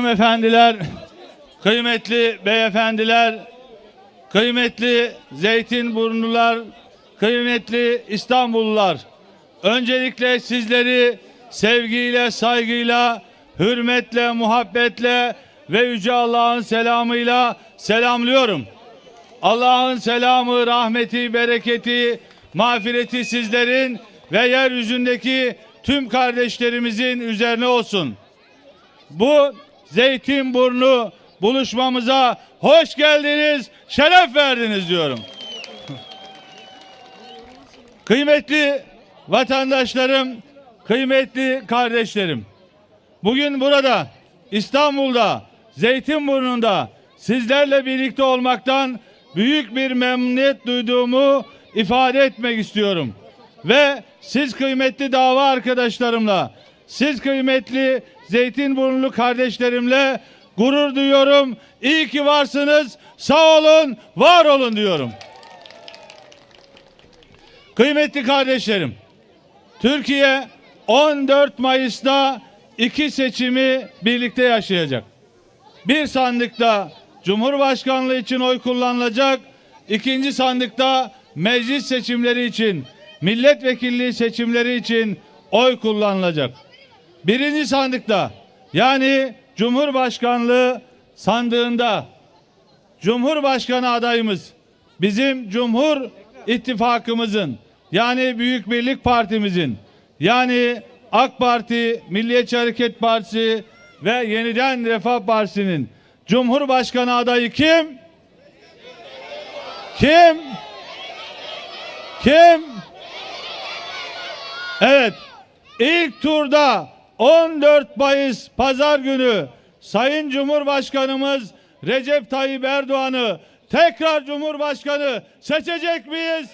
Hanımefendiler, kıymetli beyefendiler, kıymetli Zeytinburnular, kıymetli İstanbullular. Öncelikle sizleri sevgiyle, saygıyla, hürmetle, muhabbetle ve Yüce Allah'ın selamıyla selamlıyorum. Allah'ın selamı, rahmeti, bereketi, mağfireti sizlerin ve yeryüzündeki tüm kardeşlerimizin üzerine olsun. Bu Zeytinburnu buluşmamıza hoş geldiniz, şeref verdiniz diyorum. Kıymetli vatandaşlarım, kıymetli kardeşlerim. Bugün burada İstanbul'da Zeytinburnu'nda sizlerle birlikte olmaktan büyük bir memnuniyet duyduğumu ifade etmek istiyorum. Ve siz kıymetli dava arkadaşlarımla, siz kıymetli Zeytinburnulu kardeşlerimle gurur duyuyorum. İyi ki varsınız. Sağ olun, var olun diyorum. Kıymetli kardeşlerim, Türkiye 14 Mayıs'ta iki seçimi birlikte yaşayacak. Bir sandıkta Cumhurbaşkanlığı için oy kullanılacak. ikinci sandıkta meclis seçimleri için, milletvekilliği seçimleri için oy kullanılacak. Birinci sandıkta yani Cumhurbaşkanlığı sandığında Cumhurbaşkanı adayımız bizim Cumhur İttifakımızın yani Büyük Birlik Partimizin yani AK Parti, Milliyetçi Hareket Partisi ve Yeniden Refah Partisi'nin Cumhurbaşkanı adayı kim? Kim? Kim? Evet. İlk turda 14 Mayıs Pazar günü Sayın Cumhurbaşkanımız Recep Tayyip Erdoğan'ı tekrar Cumhurbaşkanı seçecek miyiz?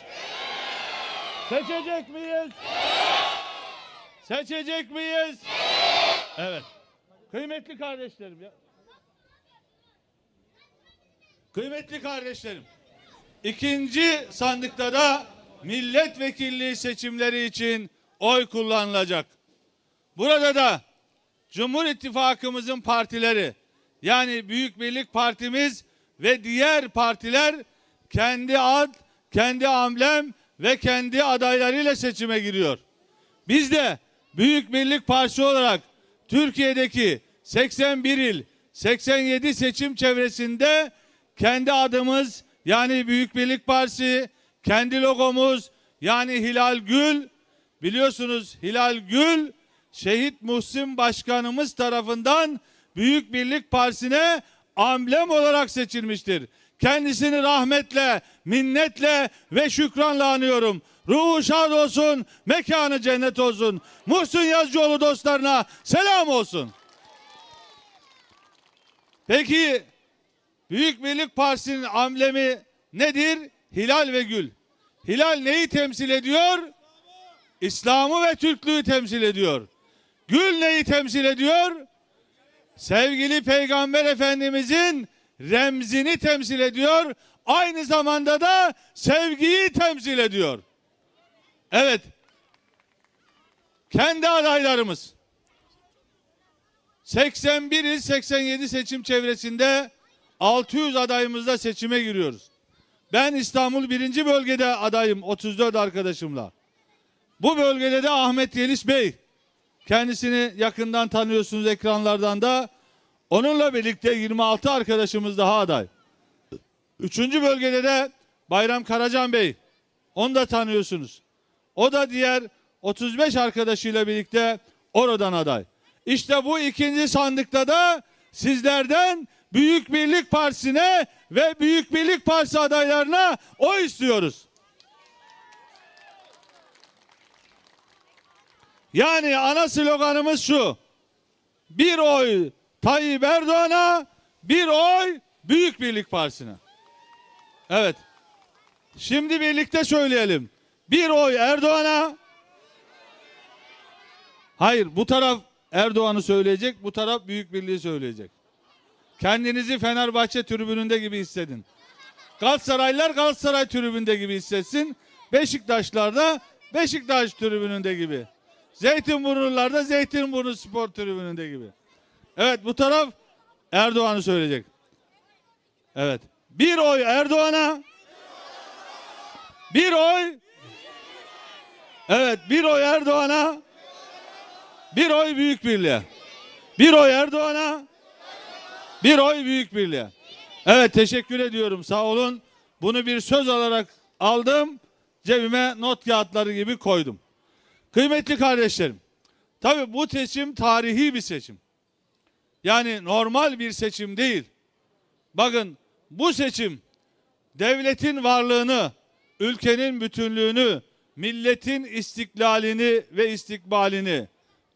Seçecek miyiz? Seçecek miyiz? Evet. Kıymetli kardeşlerim ya. Kıymetli kardeşlerim. İkinci sandıkta da milletvekilliği seçimleri için oy kullanılacak. Burada da Cumhur İttifakımızın partileri yani Büyük Birlik Partimiz ve diğer partiler kendi ad, kendi amblem ve kendi adaylarıyla seçime giriyor. Biz de Büyük Birlik Partisi olarak Türkiye'deki 81 il, 87 seçim çevresinde kendi adımız yani Büyük Birlik Partisi, kendi logomuz yani Hilal Gül, biliyorsunuz Hilal Gül Şehit Muhsin Başkanımız tarafından Büyük Birlik Partisi'ne amblem olarak seçilmiştir. Kendisini rahmetle, minnetle ve şükranla anıyorum. Ruhu şad olsun, mekanı cennet olsun. Muhsin Yazıcıoğlu dostlarına selam olsun. Peki Büyük Birlik Partisi'nin amblemi nedir? Hilal ve gül. Hilal neyi temsil ediyor? İslam'ı ve Türklüğü temsil ediyor. Gül neyi temsil ediyor? Sevgili Peygamber Efendimizin remzini temsil ediyor. Aynı zamanda da sevgiyi temsil ediyor. Evet. Kendi adaylarımız. 81 il 87 seçim çevresinde 600 adayımızla seçime giriyoruz. Ben İstanbul birinci bölgede adayım 34 arkadaşımla. Bu bölgede de Ahmet Yeliş Bey. Kendisini yakından tanıyorsunuz ekranlardan da. Onunla birlikte 26 arkadaşımız daha aday. Üçüncü bölgede de Bayram Karacan Bey. Onu da tanıyorsunuz. O da diğer 35 arkadaşıyla birlikte oradan aday. İşte bu ikinci sandıkta da sizlerden Büyük Birlik Partisi'ne ve Büyük Birlik Partisi adaylarına oy istiyoruz. Yani ana sloganımız şu. Bir oy Tayyip Erdoğan'a, bir oy Büyük Birlik Partisi'ne. Evet. Şimdi birlikte söyleyelim. Bir oy Erdoğan'a. Hayır bu taraf Erdoğan'ı söyleyecek, bu taraf Büyük Birliği söyleyecek. Kendinizi Fenerbahçe tribününde gibi hissedin. Galatasaraylılar Galatasaray tribünde gibi hissetsin. Beşiktaşlar da Beşiktaş tribününde gibi. Zeytinburnular da Zeytinburnu spor tribününde gibi. Evet bu taraf Erdoğan'ı söyleyecek. Evet. Bir oy Erdoğan'a. Bir oy. Evet bir oy Erdoğan'a. Bir oy Büyük Birliğe. Bir oy Erdoğan'a. Bir oy Büyük Birliğe. Evet teşekkür ediyorum sağ olun. Bunu bir söz olarak aldım. Cebime not kağıtları gibi koydum. Kıymetli kardeşlerim. Tabii bu seçim tarihi bir seçim. Yani normal bir seçim değil. Bakın bu seçim devletin varlığını, ülkenin bütünlüğünü, milletin istiklalini ve istikbalini,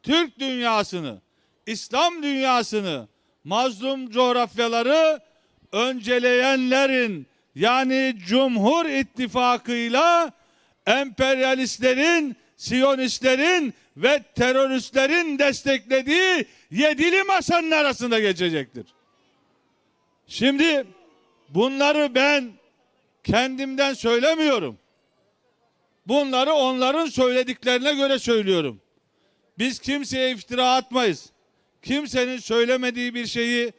Türk dünyasını, İslam dünyasını, mazlum coğrafyaları önceleyenlerin yani Cumhur İttifakı'yla emperyalistlerin, siyonistlerin ve teröristlerin desteklediği yedili masanın arasında geçecektir. Şimdi bunları ben kendimden söylemiyorum. Bunları onların söylediklerine göre söylüyorum. Biz kimseye iftira atmayız. Kimsenin söylemediği bir şeyi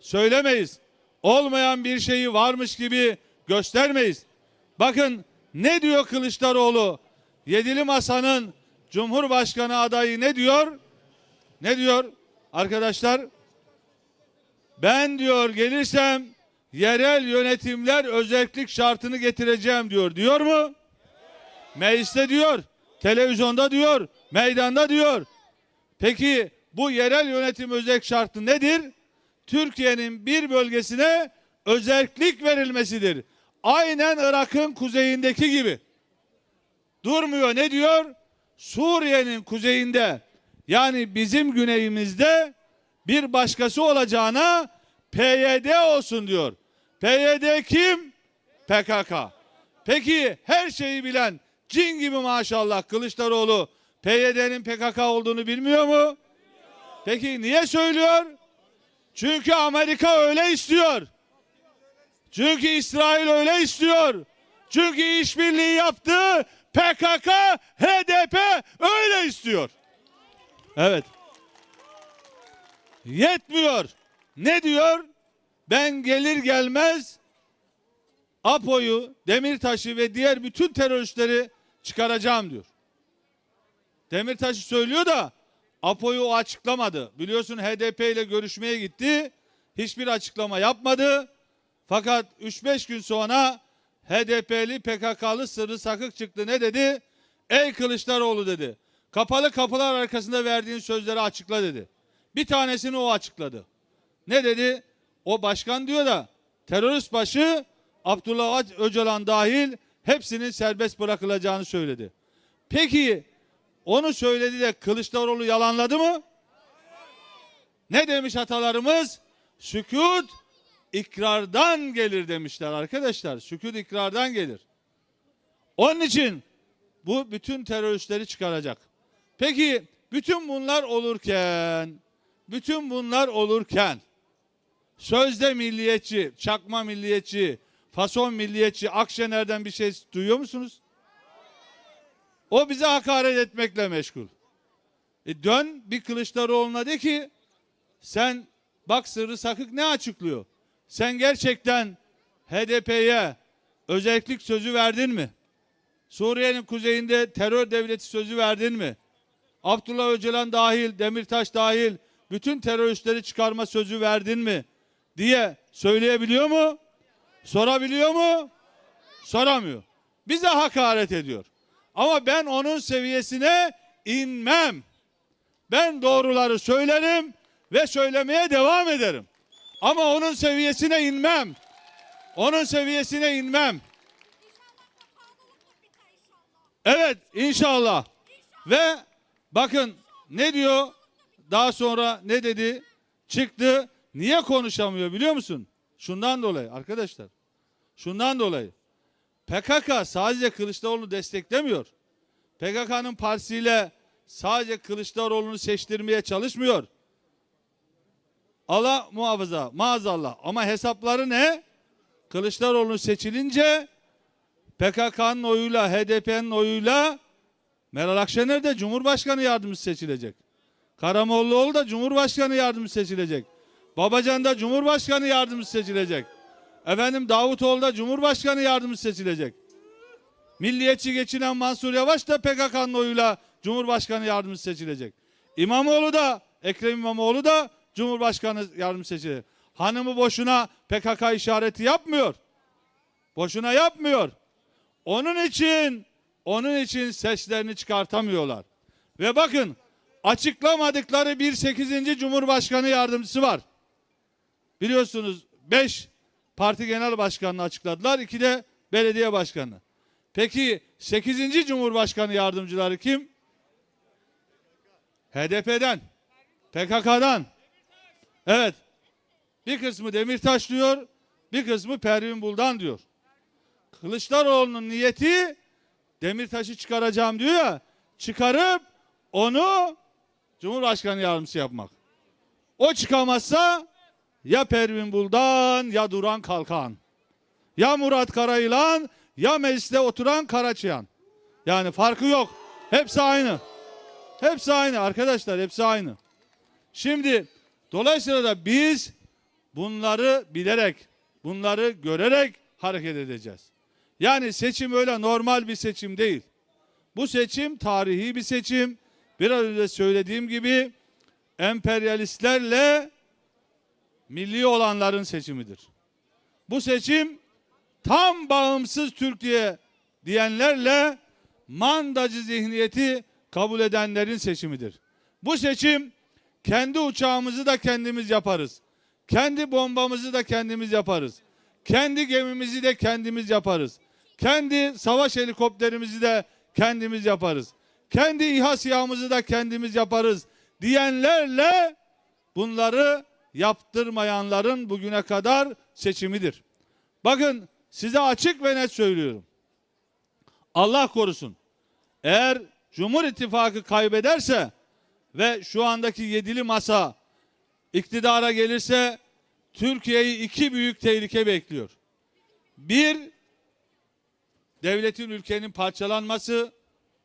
söylemeyiz. Olmayan bir şeyi varmış gibi göstermeyiz. Bakın ne diyor Kılıçdaroğlu? Yedili Masa'nın Cumhurbaşkanı adayı ne diyor? Ne diyor arkadaşlar? Ben diyor gelirsem yerel yönetimler özellik şartını getireceğim diyor. Diyor mu? Mecliste diyor, televizyonda diyor, meydanda diyor. Peki bu yerel yönetim özellik şartı nedir? Türkiye'nin bir bölgesine özellik verilmesidir. Aynen Irak'ın kuzeyindeki gibi. Durmuyor ne diyor? Suriye'nin kuzeyinde yani bizim güneyimizde bir başkası olacağına PYD olsun diyor. PYD kim? PKK. Peki her şeyi bilen cin gibi maşallah Kılıçdaroğlu PYD'nin PKK olduğunu bilmiyor mu? Peki niye söylüyor? Çünkü Amerika öyle istiyor. Çünkü İsrail öyle istiyor. Çünkü işbirliği yaptı. PKK, HDP öyle istiyor. Evet. Yetmiyor. Ne diyor? Ben gelir gelmez APO'yu, Demirtaş'ı ve diğer bütün teröristleri çıkaracağım diyor. Demirtaş'ı söylüyor da APO'yu açıklamadı. Biliyorsun HDP ile görüşmeye gitti. Hiçbir açıklama yapmadı. Fakat 3-5 gün sonra HDP'li PKK'lı sırrı sakık çıktı. Ne dedi? Ey Kılıçdaroğlu dedi. Kapalı kapılar arkasında verdiğin sözleri açıkla dedi. Bir tanesini o açıkladı. Ne dedi? O başkan diyor da terörist başı Abdullah Öcalan dahil hepsinin serbest bırakılacağını söyledi. Peki onu söyledi de Kılıçdaroğlu yalanladı mı? Ne demiş atalarımız? Sükut ikrardan gelir demişler arkadaşlar. Sükut ikrardan gelir. Onun için bu bütün teröristleri çıkaracak. Peki bütün bunlar olurken bütün bunlar olurken sözde milliyetçi, çakma milliyetçi, fason milliyetçi Akşener'den bir şey duyuyor musunuz? O bize hakaret etmekle meşgul. E dön bir Kılıçdaroğlu'na de ki sen bak sırrı sakık ne açıklıyor? Sen gerçekten HDP'ye özellik sözü verdin mi? Suriye'nin kuzeyinde terör devleti sözü verdin mi? Abdullah Öcalan dahil, Demirtaş dahil bütün teröristleri çıkarma sözü verdin mi? diye söyleyebiliyor mu? Sorabiliyor mu? Soramıyor. Bize hakaret ediyor. Ama ben onun seviyesine inmem. Ben doğruları söylerim ve söylemeye devam ederim. Ama onun seviyesine inmem. Onun seviyesine inmem. Evet inşallah. Ve bakın ne diyor? Daha sonra ne dedi? Çıktı. Niye konuşamıyor biliyor musun? Şundan dolayı arkadaşlar. Şundan dolayı. PKK sadece Kılıçdaroğlu'nu desteklemiyor. PKK'nın partisiyle sadece Kılıçdaroğlu'nu seçtirmeye çalışmıyor. Allah muhafaza maazallah ama hesapları ne? Kılıçdaroğlu seçilince PKK'nın oyuyla HDP'nin oyuyla Meral Akşener de Cumhurbaşkanı yardımcısı seçilecek. Karamollaoğlu da Cumhurbaşkanı yardımcısı seçilecek. Babacan da Cumhurbaşkanı yardımcısı seçilecek. Efendim Davutoğlu da Cumhurbaşkanı yardımcısı seçilecek. Milliyetçi geçinen Mansur Yavaş da PKK'nın oyuyla Cumhurbaşkanı yardımcısı seçilecek. İmamoğlu da Ekrem İmamoğlu da Cumhurbaşkanı yardımcısı. Hanımı boşuna PKK işareti yapmıyor. Boşuna yapmıyor. Onun için onun için seslerini çıkartamıyorlar. Ve bakın açıklamadıkları bir 8. Cumhurbaşkanı yardımcısı var. Biliyorsunuz 5 parti genel başkanını açıkladılar. 2 de belediye başkanı. Peki 8. Cumhurbaşkanı yardımcıları kim? HDP'den, PKK'dan. Evet. Bir kısmı Demirtaş diyor, bir kısmı Pervin Buldan diyor. Kılıçdaroğlu'nun niyeti Demirtaş'ı çıkaracağım diyor ya, çıkarıp onu Cumhurbaşkanı yardımcısı yapmak. O çıkamazsa ya Pervin Buldan ya Duran Kalkan. Ya Murat Karayılan ya mecliste oturan Karaçayan. Yani farkı yok. Hepsi aynı. Hepsi aynı arkadaşlar hepsi aynı. Şimdi dolayısıyla da biz bunları bilerek, bunları görerek hareket edeceğiz. Yani seçim öyle normal bir seçim değil. Bu seçim tarihi bir seçim. Biraz önce söylediğim gibi emperyalistlerle milli olanların seçimidir. Bu seçim tam bağımsız Türkiye diyenlerle mandacı zihniyeti kabul edenlerin seçimidir. Bu seçim kendi uçağımızı da kendimiz yaparız. Kendi bombamızı da kendimiz yaparız. Kendi gemimizi de kendimiz yaparız. Kendi savaş helikopterimizi de kendimiz yaparız. Kendi İHA SİHA'mızı da kendimiz yaparız diyenlerle bunları yaptırmayanların bugüne kadar seçimidir. Bakın size açık ve net söylüyorum. Allah korusun. Eğer Cumhur İttifakı kaybederse ve şu andaki yedili masa iktidara gelirse Türkiye'yi iki büyük tehlike bekliyor. Bir, devletin ülkenin parçalanması,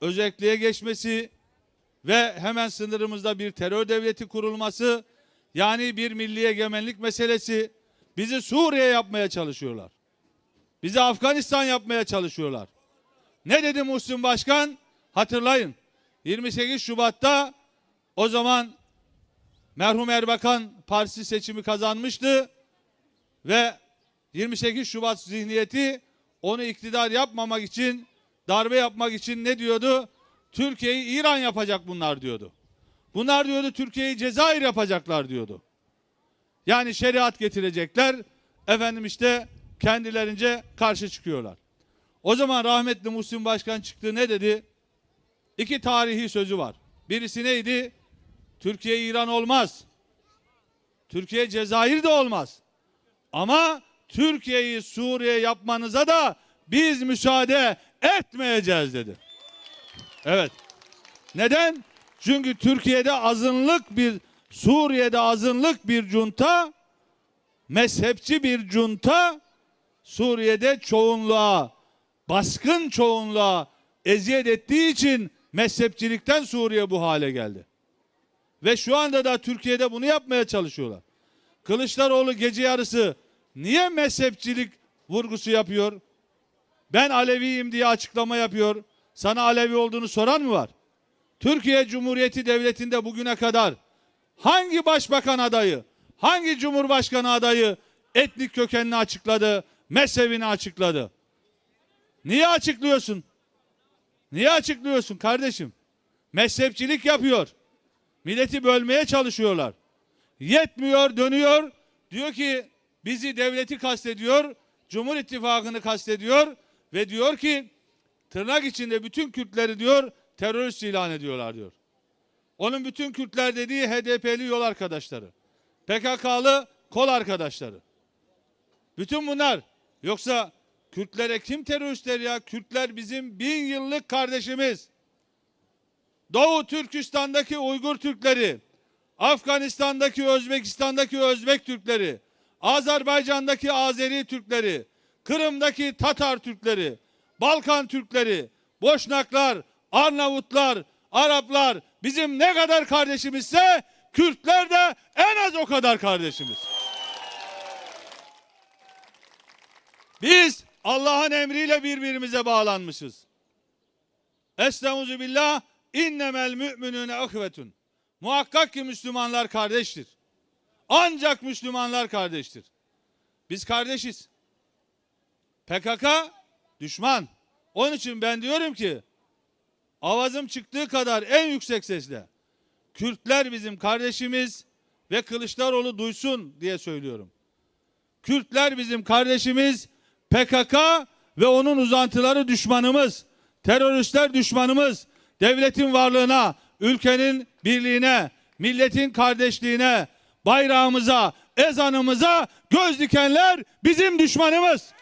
özelliğe geçmesi ve hemen sınırımızda bir terör devleti kurulması, yani bir milli egemenlik meselesi bizi Suriye yapmaya çalışıyorlar. Bizi Afganistan yapmaya çalışıyorlar. Ne dedi Muhsin Başkan? Hatırlayın. 28 Şubat'ta o zaman merhum Erbakan partisi seçimi kazanmıştı ve 28 Şubat zihniyeti onu iktidar yapmamak için, darbe yapmak için ne diyordu? Türkiye'yi İran yapacak bunlar diyordu. Bunlar diyordu Türkiye'yi Cezayir yapacaklar diyordu. Yani şeriat getirecekler. Efendim işte kendilerince karşı çıkıyorlar. O zaman rahmetli Muhsin Başkan çıktı ne dedi? İki tarihi sözü var. Birisi neydi? Türkiye İran olmaz. Türkiye Cezayir de olmaz. Ama Türkiye'yi Suriye yapmanıza da biz müsaade etmeyeceğiz dedi. Evet. Neden? Çünkü Türkiye'de azınlık bir Suriye'de azınlık bir junta mezhepçi bir junta Suriye'de çoğunluğa baskın çoğunluğa eziyet ettiği için mezhepçilikten Suriye bu hale geldi. Ve şu anda da Türkiye'de bunu yapmaya çalışıyorlar. Kılıçdaroğlu gece yarısı niye mezhepçilik vurgusu yapıyor? Ben Aleviyim diye açıklama yapıyor. Sana Alevi olduğunu soran mı var? Türkiye Cumhuriyeti Devleti'nde bugüne kadar hangi başbakan adayı, hangi cumhurbaşkanı adayı etnik kökenini açıkladı, mezhebini açıkladı? Niye açıklıyorsun? Niye açıklıyorsun kardeşim? Mezhepçilik yapıyor. Milleti bölmeye çalışıyorlar. Yetmiyor, dönüyor. Diyor ki bizi devleti kastediyor, Cumhur İttifakı'nı kastediyor ve diyor ki tırnak içinde bütün Kürtleri diyor terörist ilan ediyorlar diyor. Onun bütün Kürtler dediği HDP'li yol arkadaşları. PKK'lı kol arkadaşları. Bütün bunlar. Yoksa Kürtlere kim teröristler ya? Kürtler bizim bin yıllık kardeşimiz. Doğu Türkistan'daki Uygur Türkleri, Afganistan'daki Özbekistan'daki Özbek Türkleri, Azerbaycan'daki Azeri Türkleri, Kırım'daki Tatar Türkleri, Balkan Türkleri, Boşnaklar, Arnavutlar, Araplar bizim ne kadar kardeşimizse Kürtler de en az o kadar kardeşimiz. Biz Allah'ın emriyle birbirimize bağlanmışız. Estaizu billah innemel müminüne ahvetun. Muhakkak ki Müslümanlar kardeştir. Ancak Müslümanlar kardeştir. Biz kardeşiz. PKK düşman. Onun için ben diyorum ki avazım çıktığı kadar en yüksek sesle Kürtler bizim kardeşimiz ve Kılıçdaroğlu duysun diye söylüyorum. Kürtler bizim kardeşimiz, PKK ve onun uzantıları düşmanımız, teröristler düşmanımız, devletin varlığına, ülkenin birliğine, milletin kardeşliğine, bayrağımıza, ezanımıza göz dikenler bizim düşmanımız.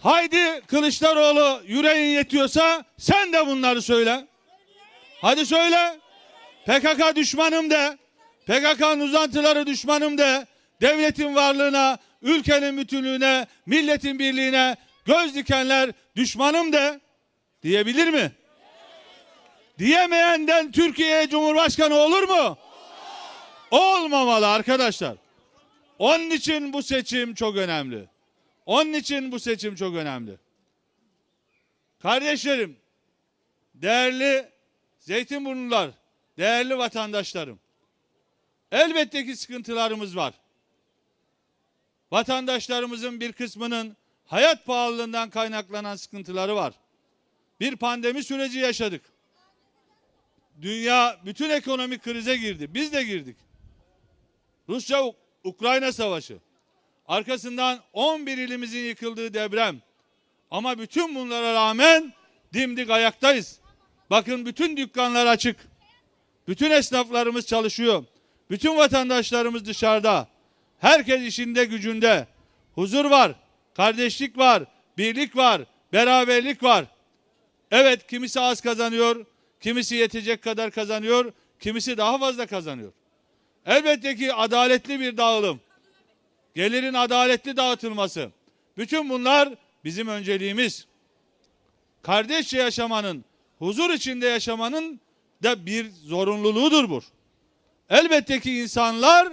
Haydi Kılıçdaroğlu yüreğin yetiyorsa sen de bunları söyle. Hadi söyle. PKK düşmanım de. PKK'nın uzantıları düşmanım de. Devletin varlığına, ülkenin bütünlüğüne, milletin birliğine göz dikenler düşmanım de. Diyebilir mi? Diyemeyenden Türkiye Cumhurbaşkanı olur mu? Olmamalı arkadaşlar. Onun için bu seçim çok önemli. Onun için bu seçim çok önemli. Kardeşlerim, değerli Zeytinburnular, değerli vatandaşlarım. Elbette ki sıkıntılarımız var. Vatandaşlarımızın bir kısmının hayat pahalılığından kaynaklanan sıkıntıları var. Bir pandemi süreci yaşadık. Dünya bütün ekonomik krize girdi. Biz de girdik. Rusya-Ukrayna savaşı. Arkasından 11 ilimizin yıkıldığı deprem. Ama bütün bunlara rağmen dimdik ayaktayız. Bakın bütün dükkanlar açık. Bütün esnaflarımız çalışıyor. Bütün vatandaşlarımız dışarıda. Herkes işinde gücünde. Huzur var, kardeşlik var, birlik var, beraberlik var. Evet kimisi az kazanıyor, kimisi yetecek kadar kazanıyor, kimisi daha fazla kazanıyor. Elbette ki adaletli bir dağılım. Gelirin adaletli dağıtılması. Bütün bunlar bizim önceliğimiz. Kardeşçe yaşamanın, huzur içinde yaşamanın da bir zorunluluğudur bu. Elbette ki insanlar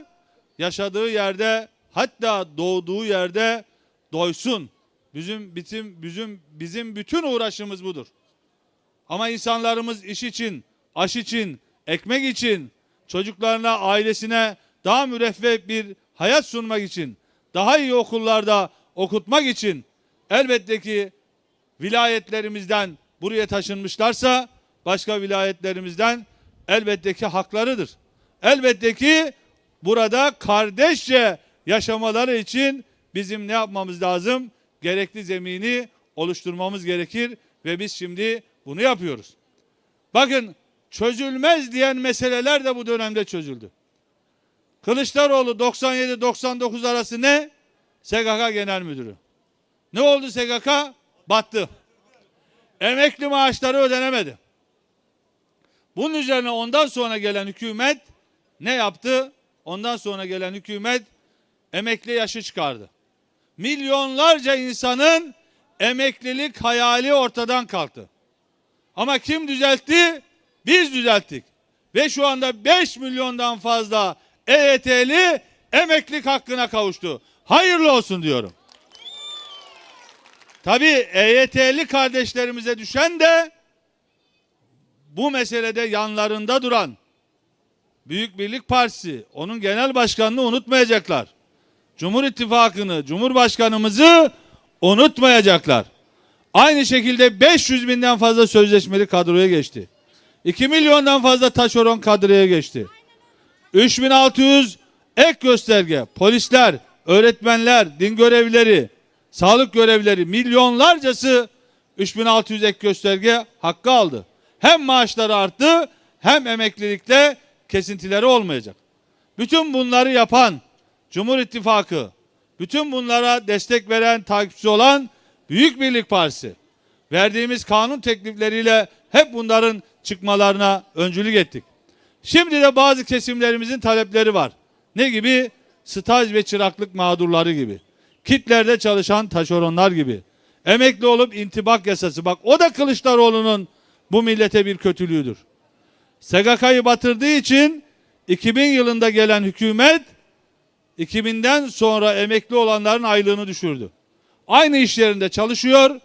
yaşadığı yerde hatta doğduğu yerde doysun. Bizim bizim bizim bizim bütün uğraşımız budur. Ama insanlarımız iş için, aş için, ekmek için, çocuklarına, ailesine daha müreffeh bir hayat sunmak için, daha iyi okullarda okutmak için elbette ki vilayetlerimizden buraya taşınmışlarsa başka vilayetlerimizden elbette ki haklarıdır. Elbette ki burada kardeşçe yaşamaları için bizim ne yapmamız lazım? Gerekli zemini oluşturmamız gerekir ve biz şimdi bunu yapıyoruz. Bakın çözülmez diyen meseleler de bu dönemde çözüldü. Kılıçdaroğlu 97-99 arası ne? SGK Genel Müdürü. Ne oldu SGK? Battı. Emekli maaşları ödenemedi. Bunun üzerine ondan sonra gelen hükümet ne yaptı? Ondan sonra gelen hükümet emekli yaşı çıkardı. Milyonlarca insanın emeklilik hayali ortadan kalktı. Ama kim düzeltti? Biz düzelttik. Ve şu anda 5 milyondan fazla EYT'li emeklilik hakkına kavuştu. Hayırlı olsun diyorum. Tabii EYT'li kardeşlerimize düşen de bu meselede yanlarında duran Büyük Birlik Partisi, onun genel başkanını unutmayacaklar. Cumhur İttifakı'nı, Cumhurbaşkanımızı unutmayacaklar. Aynı şekilde 500 binden fazla sözleşmeli kadroya geçti. 2 milyondan fazla taşeron kadroya geçti. 3600 ek gösterge, polisler, öğretmenler, din görevlileri, sağlık görevlileri milyonlarcası 3600 ek gösterge hakkı aldı. Hem maaşları arttı hem emeklilikte kesintileri olmayacak. Bütün bunları yapan Cumhur İttifakı, bütün bunlara destek veren, takipçi olan Büyük Birlik Partisi verdiğimiz kanun teklifleriyle hep bunların çıkmalarına öncülük ettik. Şimdi de bazı kesimlerimizin talepleri var. Ne gibi? Staj ve çıraklık mağdurları gibi. Kitlerde çalışan taşeronlar gibi. Emekli olup intibak yasası. Bak o da Kılıçdaroğlu'nun bu millete bir kötülüğüdür. SGK'yı batırdığı için 2000 yılında gelen hükümet 2000'den sonra emekli olanların aylığını düşürdü. Aynı iş yerinde çalışıyor,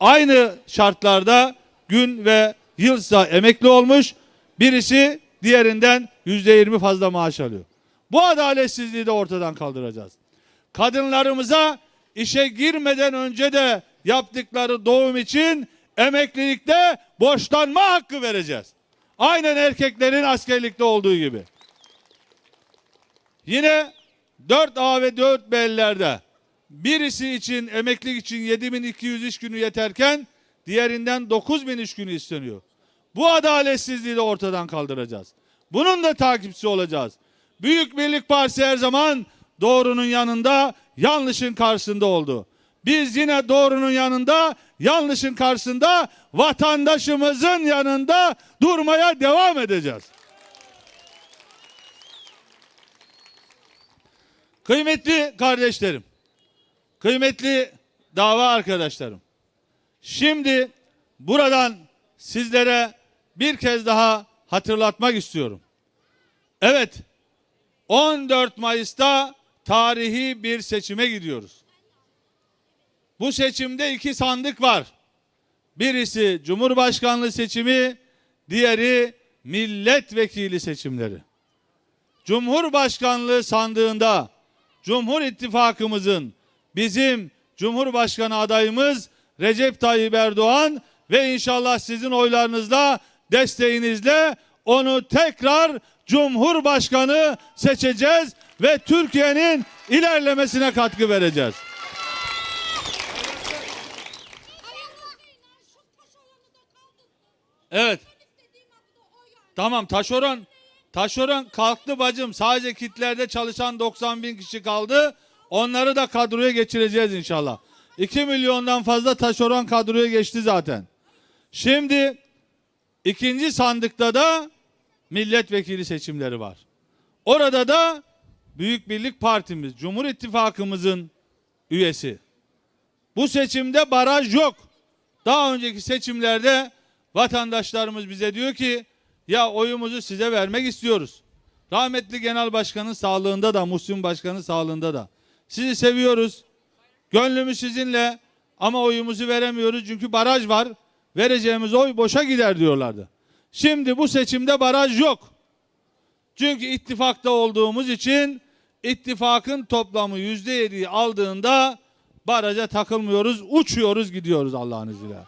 aynı şartlarda gün ve yılsa emekli olmuş, birisi diğerinden yüzde yirmi fazla maaş alıyor. Bu adaletsizliği de ortadan kaldıracağız. Kadınlarımıza işe girmeden önce de yaptıkları doğum için emeklilikte borçlanma hakkı vereceğiz. Aynen erkeklerin askerlikte olduğu gibi. Yine 4A ve 4B'lerde birisi için emeklilik için 7200 iş günü yeterken diğerinden 9000 iş günü isteniyor. Bu adaletsizliği de ortadan kaldıracağız. Bunun da takipçisi olacağız. Büyük Birlik Partisi her zaman doğrunun yanında, yanlışın karşısında oldu. Biz yine doğrunun yanında, yanlışın karşısında, vatandaşımızın yanında durmaya devam edeceğiz. Kıymetli kardeşlerim, kıymetli dava arkadaşlarım. Şimdi buradan sizlere bir kez daha hatırlatmak istiyorum. Evet, 14 Mayıs'ta tarihi bir seçime gidiyoruz. Bu seçimde iki sandık var. Birisi Cumhurbaşkanlığı seçimi, diğeri milletvekili seçimleri. Cumhurbaşkanlığı sandığında Cumhur İttifakımızın bizim Cumhurbaşkanı adayımız Recep Tayyip Erdoğan ve inşallah sizin oylarınızla desteğinizle onu tekrar Cumhurbaşkanı seçeceğiz ve Türkiye'nin ilerlemesine katkı vereceğiz. Evet. Tamam taşeron taşeron kalktı bacım. Sadece kitlerde çalışan 90 bin kişi kaldı. Onları da kadroya geçireceğiz inşallah. 2 milyondan fazla taşeron kadroya geçti zaten. Şimdi ikinci sandıkta da milletvekili seçimleri var. Orada da Büyük Birlik Partimiz, Cumhur İttifakımızın üyesi. Bu seçimde baraj yok. Daha önceki seçimlerde vatandaşlarımız bize diyor ki ya oyumuzu size vermek istiyoruz. Rahmetli Genel Başkan'ın sağlığında da Muhsin Başkan'ın sağlığında da. Sizi seviyoruz. Gönlümüz sizinle ama oyumuzu veremiyoruz çünkü baraj var. Vereceğimiz oy boşa gider diyorlardı. Şimdi bu seçimde baraj yok. Çünkü ittifakta olduğumuz için ittifakın toplamı yüzde yediyi aldığında baraja takılmıyoruz, uçuyoruz gidiyoruz Allah'ın izniyle.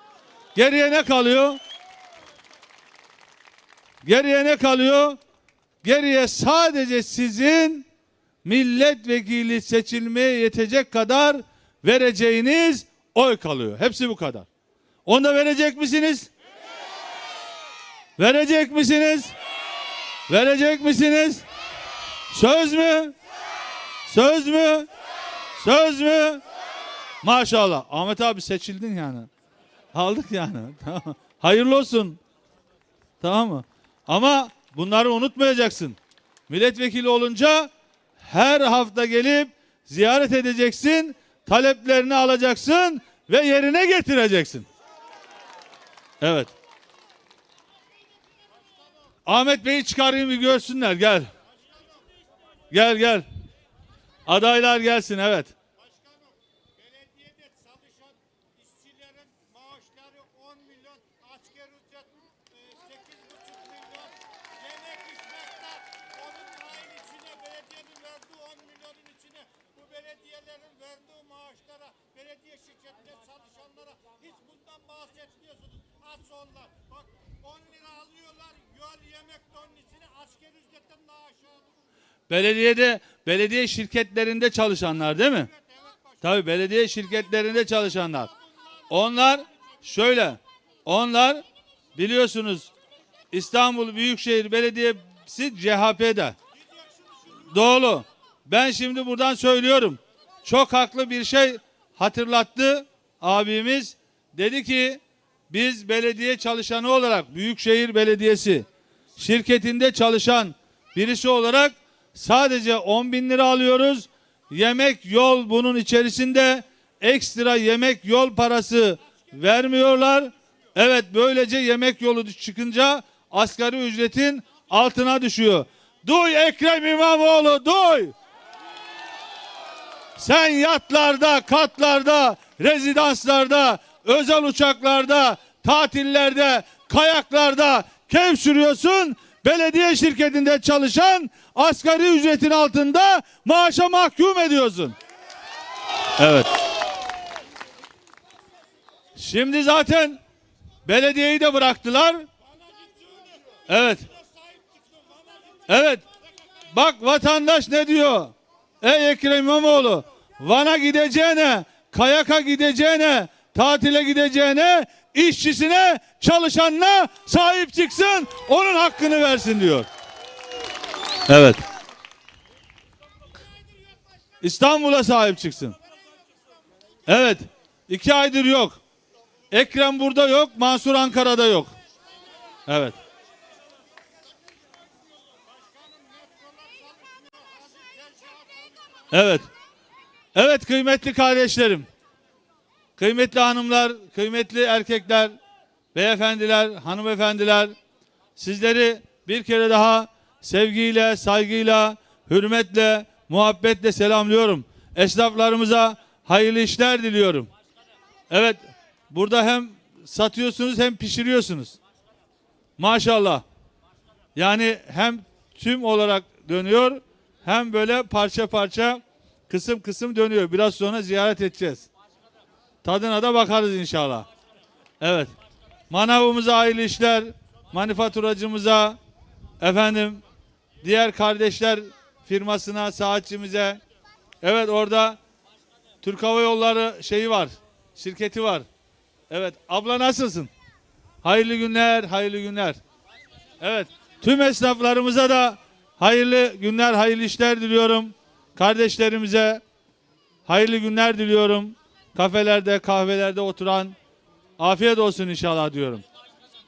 Geriye ne kalıyor? Geriye ne kalıyor? Geriye sadece sizin milletvekili seçilmeye yetecek kadar vereceğiniz oy kalıyor. Hepsi bu kadar. Onu da verecek misiniz? Verecek misiniz? Verecek misiniz? Söz mü? Söz mü? Söz mü? Maşallah. Ahmet abi seçildin yani. Aldık yani. Tamam. Hayırlı olsun. Tamam mı? Ama bunları unutmayacaksın. Milletvekili olunca her hafta gelip ziyaret edeceksin, taleplerini alacaksın ve yerine getireceksin. Evet. Ahmet Bey'i çıkarayım bir görsünler gel. Gel gel. Adaylar gelsin evet. Başkanım, belediyede çalışan işçilerin maaşları 10 milyon, asker ücret e, 8,5 milyon, yemek hizmetler onun ayın içine, belediyenin verdiği 10 milyonun içine bu belediyelerin verdiği maaşlara, belediye şirketinde çalışanlara hiç bundan bahsetmiyorsunuz. Aç onlar. Bak 10 lira alıyorlar, yol yemek de onun içine, asker ücretten daha aşağı. Belediyede, belediye şirketlerinde çalışanlar değil mi? Tabii belediye şirketlerinde çalışanlar. Onlar şöyle, onlar biliyorsunuz İstanbul Büyükşehir Belediyesi CHP'de. Doğru. Ben şimdi buradan söylüyorum. Çok haklı bir şey hatırlattı abimiz. Dedi ki biz belediye çalışanı olarak Büyükşehir Belediyesi şirketinde çalışan birisi olarak sadece 10 bin lira alıyoruz. Yemek yol bunun içerisinde ekstra yemek yol parası vermiyorlar. Evet böylece yemek yolu çıkınca asgari ücretin altına düşüyor. Duy Ekrem İmamoğlu duy. Sen yatlarda, katlarda, rezidanslarda, özel uçaklarda, tatillerde, kayaklarda keyif sürüyorsun. Belediye şirketinde çalışan asgari ücretin altında maaşa mahkum ediyorsun. Evet. Şimdi zaten belediyeyi de bıraktılar. Evet. Evet. Bak vatandaş ne diyor? Ey Ekrem İmamoğlu, Van'a gideceğine, Kayak'a gideceğine, tatile gideceğine, işçisine, çalışanına sahip çıksın, onun hakkını versin diyor. Evet. İstanbul'a sahip çıksın. Evet. iki aydır yok. Ekrem burada yok, Mansur Ankara'da yok. Evet. Evet. Evet kıymetli kardeşlerim. Kıymetli hanımlar, kıymetli erkekler, beyefendiler, hanımefendiler. Sizleri bir kere daha sevgiyle, saygıyla, hürmetle, muhabbetle selamlıyorum. Esnaflarımıza hayırlı işler diliyorum. Evet, burada hem satıyorsunuz hem pişiriyorsunuz. Maşallah. Yani hem tüm olarak dönüyor hem böyle parça parça kısım kısım dönüyor. Biraz sonra ziyaret edeceğiz. Tadına da bakarız inşallah. Evet. Manavımıza hayırlı işler, manifaturacımıza, efendim diğer kardeşler firmasına, saatçimize. Evet orada Türk Hava Yolları şeyi var, şirketi var. Evet. Abla nasılsın? Hayırlı günler, hayırlı günler. Evet. Tüm esnaflarımıza da hayırlı günler, hayırlı işler diliyorum. Kardeşlerimize hayırlı günler diliyorum. Kafelerde, kahvelerde oturan afiyet olsun inşallah diyorum.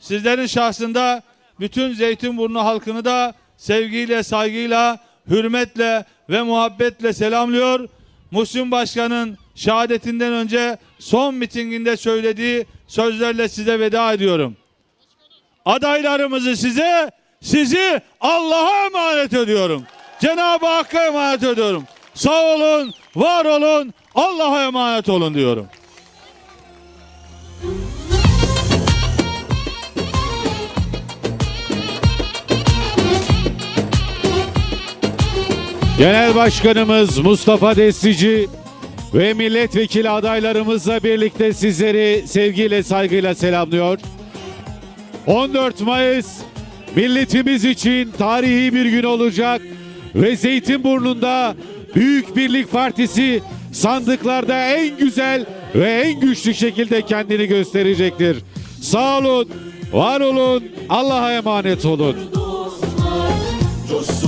Sizlerin şahsında bütün Zeytinburnu halkını da sevgiyle, saygıyla, hürmetle ve muhabbetle selamlıyor. Muhsin Başkan'ın şehadetinden önce son mitinginde söylediği sözlerle size veda ediyorum. Adaylarımızı size, sizi Allah'a emanet ediyorum. Cenab-ı Hakk'a emanet ediyorum. Sağ olun, var olun, Allah'a emanet olun diyorum. Genel Başkanımız Mustafa Destici ve milletvekili adaylarımızla birlikte sizleri sevgiyle saygıyla selamlıyor. 14 Mayıs milletimiz için tarihi bir gün olacak ve Zeytinburnu'nda Büyük Birlik Partisi sandıklarda en güzel ve en güçlü şekilde kendini gösterecektir. Sağ olun, var olun, Allah'a emanet olun. dostlar Coşsun